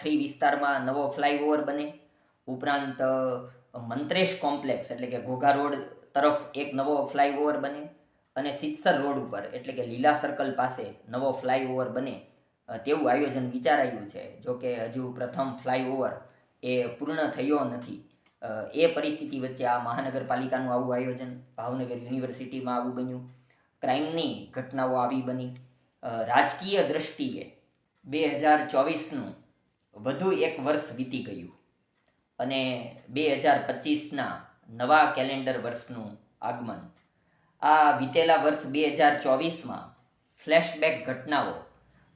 Three વિસ્તારમાં નવો flyover બને? ઉપરાંત મંત્રેશ કોમ્પ્લેક્સ, એટલે કે ઘોઘા રોડ તરફ એક નવો ફ્લાયઓવર બને અને સિત્સર રોડ ઉપર, એટલે કે લીલા સર્કલ પાસે નવો ફ્લાયઓવર બને. તેવું આયોજન વિચારાયું છે, જો કે હજુ પ્રથમ ફ્લાયઓવર એ પૂર્ણ થયો નથી. એ પરિસ્થિતિ વચ્ચે આ મહાનગરપાલિકાનું આવું આયોજન, ભાવનગર યુનિવર્સિટીમાં આવું બન્યું. ક્રાઇમની ઘટનાઓ આવી બની. રાજકીય દ્રષ્ટિએ બે હજાર ચોવીસનું વધુ એક વર્ષ વીતી ગયું. અને બે હજાર પચીસના નવા કેલેન્ડર વર્ષનું આગમન. આ વીતેલા વર્ષ બે હજાર ચોવીસમાં ફ્લેશબેક ઘટનાઓ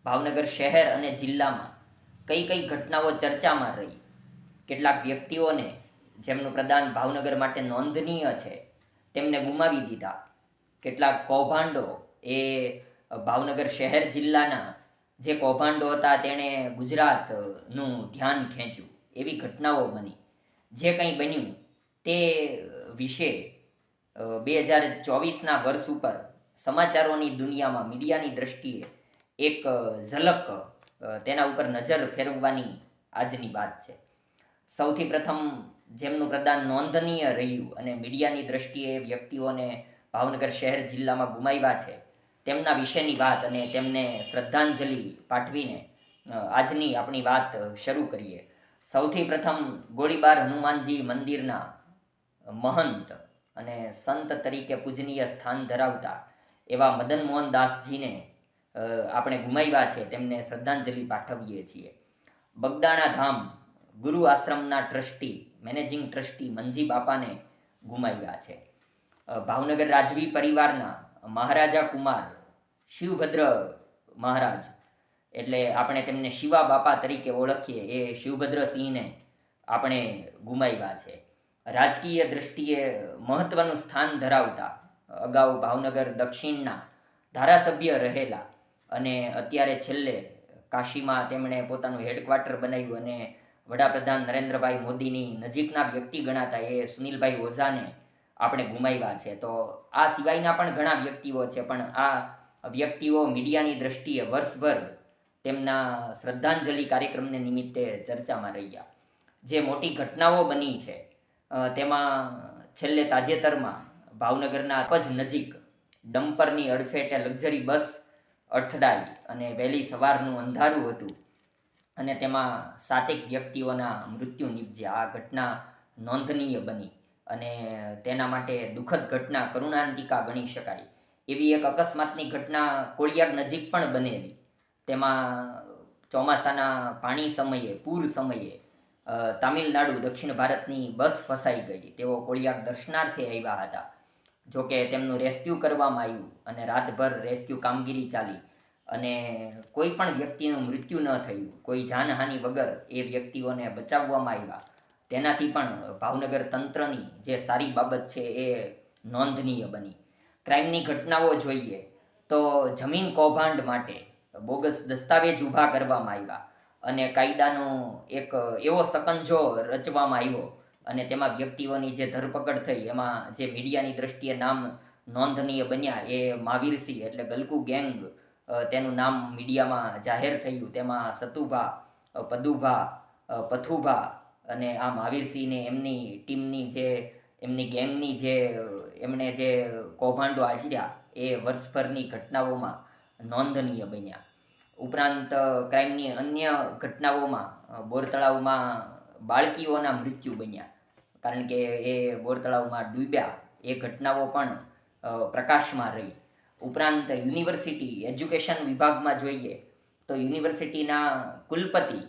ભાવનગર શહેર અને જિલ્લામાં કઈ કઈ ઘટનાઓ ચર્ચામાં રહી? કેટલાક વ્યક્તિઓને જેમનું પ્રદાન ભાવનગર માટે નોંધનીય છે, તેમને ગુમાવી દીધા. કેટલાક કૌભાંડો એ ભાવનગર શહેર જિલ્લાના જે કૌભાંડો હતા તેણે ગુજરાતનું ધ્યાન ખેંચ્યું, એવી ઘટનાઓ બની. જે કંઈ બન્યું તે વિશે બે હજાર ચોવીસના વર્ષ ઉપર સમાચારોની દુનિયામાં મીડિયાની દ્રષ્ટિએ એક ઝલક તેના ઉપર નજર ફેરવવાની આજની વાત છે. સૌથી પ્રથમ જેમનું પ્રદાન નોંધનીય રહ્યું અને મીડિયાની દ્રષ્ટિએ વ્યક્તિઓને ભાવનગર શહેર જિલ્લામાં ગુમાવ્યા છે તેમના વિશેની વાત અને તેમને શ્રદ્ધાંજલિ પાઠવીને આજની આપણી વાત શરૂ કરીએ. સૌથી પ્રથમ ગોળીબાર હનુમાનજી મંદિરના મહંત અને સંત તરીકે પૂજનીય સ્થાન ધરાવતા એવા મદન મોહન દાસજીને આપણે ગુમાવ્યા છે, તેમને શ્રદ્ધાંજલિ પાઠવીએ છીએ. બગદાણા ધામ ગુરુ આશ્રમના ટ્રસ્ટી, મેનેજિંગ ટ્રસ્ટી મંજી બાપાને ગુમાવ્યા છે. ભાવનગર રાજવી પરિવારના મહારાજા કુમાર, શિવભદ્ર મહારાજ, એટલે આપણે તેમને શિવા બાપા તરીકે ઓળખીએ, એ શિવભદ્રસિંહને આપણે ગુમાવ્યા છે. રાજકીય દ્રષ્ટિએ મહત્વનું સ્થાન ધરાવતા, અગાઉ ભાવનગર દક્ષિણના ધારાસભ્ય રહેલા અને અત્યારે છેલ્લે કાશીમાં તેમણે પોતાનું હેડક્વાર્ટર બનાવ્યું અને વડાપ્રધાન નરેન્દ્રભાઈ મોદીની નજીકના વ્યક્તિ ગણાતા એ સુનિલભાઈ ઓઝાને આપણે ગુમાવ્યા છે. તો આ સિવાયના પણ ઘણા વ્યક્તિઓ છે, પણ આ વ્યક્તિઓ મીડિયાની દ્રષ્ટિએ વર્ષભર તેમના શ્રદ્ધાંજલિ કાર્યક્રમને નિમિત્તે ચર્ચામાં રહ્યા. જે મોટી ઘટનાઓ બની છે તેમાં છેલ્લે તાજેતરમાં ભાવનગરના જ નજીક ડમ્પરની અડફેટે લક્ઝરી બસ અથડાઈ અને વહેલી સવારનું અંધારું હતું અને તેમાં સાતેક વ્યક્તિઓના મૃત્યુ નીપજ્યા. આ ઘટના નોંધનીય બની. અને તેના માટે દુઃખદ ઘટના કરુણાંતિકા ગણી શકાય. એવી એક અકસ્માતની ઘટના કોળિયાક નજીક પણ બનેલી. તેમાં ચોમાસાના પાણી સમયે, પૂર સમયે તામિલનાડુ દક્ષિણ ભારતની બસ ફસાઈ ગઈ. તેઓ કોળિયાક દર્શનાર્થે આવ્યા હતા. જોકે તેમનું રેસ્ક્યુ કરવામાં આવ્યું અને રાતભર રેસ્ક્યુ કામગીરી ચાલી અને કોઈ પણ વ્યક્તિનું મૃત્યુ ન થયું. કોઈ જાનહાનિ વગર એ વ્યક્તિઓને બચાવવામાં આવ્યા. તેનાથી પણ ભાવનગર તંત્રની જે સારી બાબત છે એ નોંધનીય બની. ક્રાઇમની ઘટનાઓ જોઈએ તો જમીન કૌભાંડ માટે બોગસ દસ્તાવેજ ઊભા કરવામાં આવ્યા અને કાયદાનો એક એવો સકંજો રચવામાં આવ્યો અને તેમાં વ્યક્તિઓની જે ધરપકડ થઈ એમાં જે મીડિયાની દ્રષ્ટિએ નામ નોંધનીય બન્યા એ મહાવીરસિંહ એટલે ગલકુ ગેંગ તેનું નામ મીડિયામાં જાહેર થયું. તેમાં સતુભા પદુભા પથુભા અને આ મહાવીરસિંહને એમની ટીમની જે, એમની ગેંગની જે, એમણે જે કૌભાંડો આચર્યા એ વર્ષભરની ઘટનાઓમાં નોંધનીય બન્યા. ઉપરાંત ક્રાઇમની અન્ય ઘટનાઓમાં બોરતળાવમાં બાળકીઓના મૃત્યુ બન્યા. કારણ કે એ બોરતળાવમાં ડૂબ્યા. એ ઘટનાઓ પણ પ્રકાશમાં રહી. ઉપરાંત, યુનિવર્સિટી એજ્યુકેશન વિભાગમાં જોઈએ તો યુનિવર્સિટીના કુલપતિ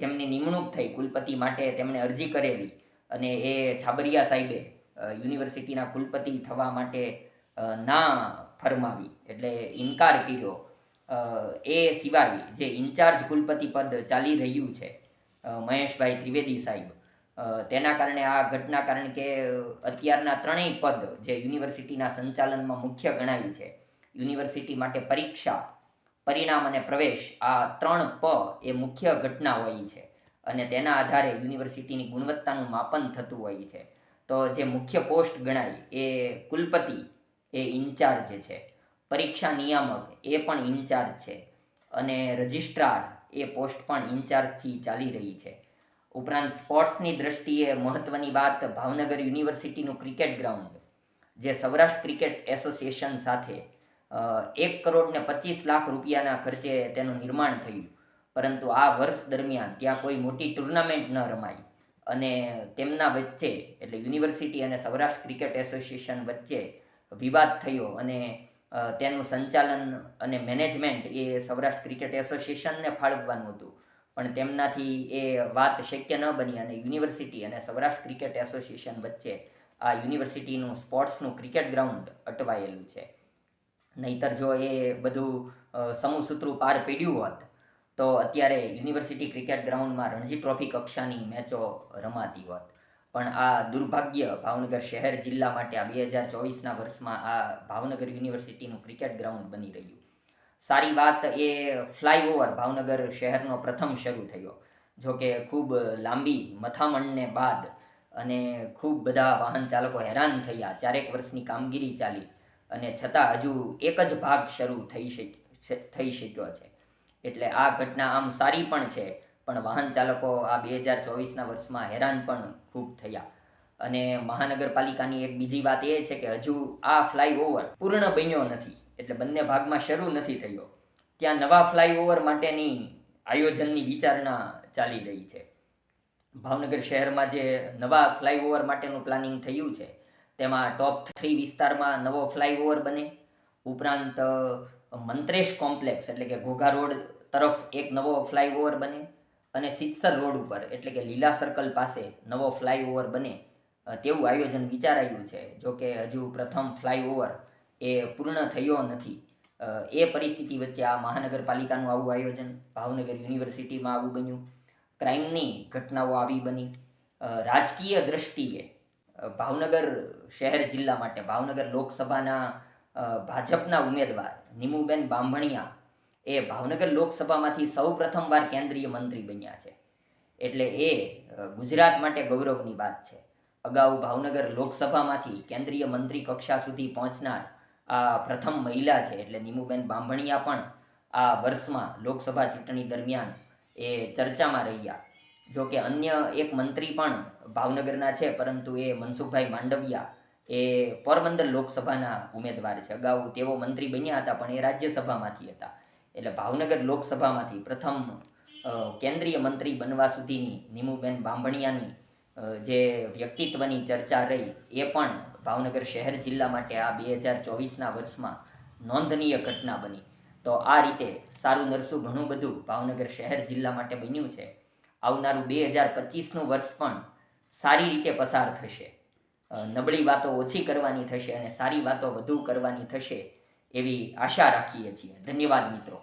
જેમની નિમણૂક થઈ કુલપતિ માટે તેમણે અરજી કરેલી અને એ છાબરિયા સાહેબે યુનિવર્સિટીના કુલપતિ થવા માટે ના ફરમાવી, એટલે ઇનકાર કર્યો. એ સિવાય જે ઇન્ચાર્જ કુલપતિ પદ ચાલી રહ્યું છે મહેશભાઈ ત્રિવેદી સાહેબ તેના કારણે આ ઘટના કારણ કે અત્યારના ત્રણેય પદ જે યુનિવર્સિટીના સંચાલનમાં મુખ્ય ગણાય છે, યુનિવર્સિટી માટે પરીક્ષા પરિણામ અને પ્રવેશ આ ત્રણ પ એ મુખ્ય ઘટના હોય છે અને તેના આધારે યુનિવર્સિટીની ગુણવત્તાનું માપન થતું હોય છે. તો જે મુખ્ય પોસ્ટ ગણાય એ કુલપતિ એ ઇન્ચાર્જ છે. પરીક્ષા નિયામક એ પણ ઇન્ચાર્જ છે. અને રજિસ્ટ્રાર એ પોસ્ટ પણ ઇન્ચાર્જથી ચાલી રહી છે. ઉપરાંત સ્પોર્ટ્સની દ્રષ્ટિએ મહત્ત્વની વાત ભાવનગર યુનિવર્સિટીનું ક્રિકેટ ગ્રાઉન્ડ, જે સૌરાષ્ટ્ર ક્રિકેટ એસોસિએશન સાથે એક કરોડ ને પચીસ લાખ રૂપિયાના ખર્ચે તેનું નિર્માણ થયું. પરંતુ આ વર્ષ દરમિયાન ત્યાં કોઈ મોટી ટુર્નામેન્ટ ન રમાઈ. અને તેમના વચ્ચે, એટલે યુનિવર્સિટી અને સૌરાષ્ટ્ર ક્રિકેટ એસોસિએશન વચ્ચે વિવાદ થયો અને તેનું સંચાલન અને મેનેજમેન્ટ એ સૌરાષ્ટ્ર ક્રિકેટ એસોસિએશનને ફાળવવાનું હતું. પણ તેમનાથી એ વાત શક્ય ન બની અને યુનિવર્સિટી અને સૌરાષ્ટ્ર ક્રિકેટ એસોસિએશન વચ્ચે આ યુનિવર્સિટીનું સ્પોર્ટ્સનું ક્રિકેટ ગ્રાઉન્ડ અટવાયેલું છે. નહીતર જો એ બધું સમૂહસૂત્રું પાર પીડ્યું હોત, તો અત્યારે યુનિવર્સિટી ક્રિકેટ ગ્રાઉન્ડમાં રણજી ટ્રોફી કક્ષાની મેચો રમાતી હોત. પણ આ દુર્ભાગ્ય ભાવનગર શહેર જિલ્લા માટે આ બે હજાર ચોવીસના વર્ષમાં આ ભાવનગર યુનિવર્સિટીનું ક્રિકેટ ગ્રાઉન્ડ બની રહ્યું. સારી વાત એ ફ્લાયઓવર ભાવનગર શહેરનો પ્રથમ શરૂ થયો. જો કે ખૂબ લાંબી મથામણને બાદ અને ખૂબ બધા વાહન ચાલકો હેરાન થયા. ચારેક વર્ષની કામગીરી ચાલી. અને છતાં હજુ એક જ ભાગ શરૂ થઈ શક્યો થઈ શક્યો છે. એટલે આ ઘટના આમ સારી પણ છે, પણ વાહન ચાલકો આ બે હજાર ચોવીસના વર્ષમાં હેરાન પણ ખૂબ થયા. અને મહાનગરપાલિકાની એક બીજી વાત એ છે કે હજુ આ ફ્લાયઓવર પૂર્ણ બન્યો નથી, એટલે બંને ભાગમાં શરૂ નથી થયો. ત્યાં નવા ફ્લાયઓવર માટેની આયોજનની વિચારણા ચાલી રહી છે. ભાવનગર શહેરમાં જે નવા ફ્લાયઓવર માટેનું પ્લાનિંગ થયું છે તેમાં ટોપ થ્રી વિસ્તારમાં નવો ફ્લાયઓવર બને. ઉપરાંત મંત્રેશ કોમ્પ્લેક્સ એટલે કે ઘોઘા રોડ તરફ એક નવો ફ્લાયઓવર બને અને સિત્સર રોડ ઉપર એટલે કે લીલા સર્કલ પાસે નવો ફ્લાયઓવર બને. તેવું આયોજન વિચારાયું છે. જો કે હજુ પ્રથમ ફ્લાયઓવર એ પૂર્ણ થયો નથી. એ પરિસ્થિતિ વચ્ચે આ મહાનગરપાલિકાનું આવું આયોજન, ભાવનગર યુનિવર્સિટીમાં આવું બન્યું. ક્રાઇમની ઘટનાઓ આવી બની. રાજકીય દ્રષ્ટિએ ભાવનગર શહેર જિલ્લા માટે ભાવનગર લોકસભાના ભાજપના ઉમેદવાર નિમુબેન બાંભણિયા એ ભાવનગર લોકસભામાંથી સૌ પ્રથમવાર કેન્દ્રીય મંત્રી બન્યા છે. એટલે એ ગુજરાત માટે ગૌરવની વાત છે. અગાઉ ભાવનગર લોકસભામાંથી કેન્દ્રીય મંત્રી કક્ષા સુધી પહોંચનાર આ પ્રથમ મહિલા છે એટલે નિમુબેન બાંભણિયા પણ આ વર્ષમાં લોકસભા ચૂંટણી દરમિયાન એ ચર્ચામાં રહ્યા. જો કે અન્ય એક મંત્રી પણ ભાવનગરના છે, પરંતુ એ મનસુખભાઈ માંડવિયા એ પોરબંદર લોકસભાના ઉમેદવાર છે. અગાઉ તેઓ મંત્રી બન્યા હતા, પણ એ રાજ્યસભામાંથી હતા. એટલે ભાવનગર લોકસભામાંથી પ્રથમ કેન્દ્રીય મંત્રી બનવા સુધીની નિમુબેન બાંભણિયાની જે વ્યક્તિત્વની ચર્ચા રહી, એ પણ ભાવનગર શહેર જિલ્લા માટે આ બે હજાર ચોવીસના વર્ષમાં નોંધનીય ઘટના બની. તો આ રીતે સારું નરસું ઘણું બધું ભાવનગર શહેર જિલ્લા માટે બન્યું છે. આવનારું બે હજાર પચીસનું વર્ષ પણ સારી રીતે પસાર થશે. નબળી વાતો ઓછી કરવાની થશે અને સારી વાતો વધુ કરવાની થશે એવી આશા રાખીએ છીએ. ધન્યવાદ મિત્રો.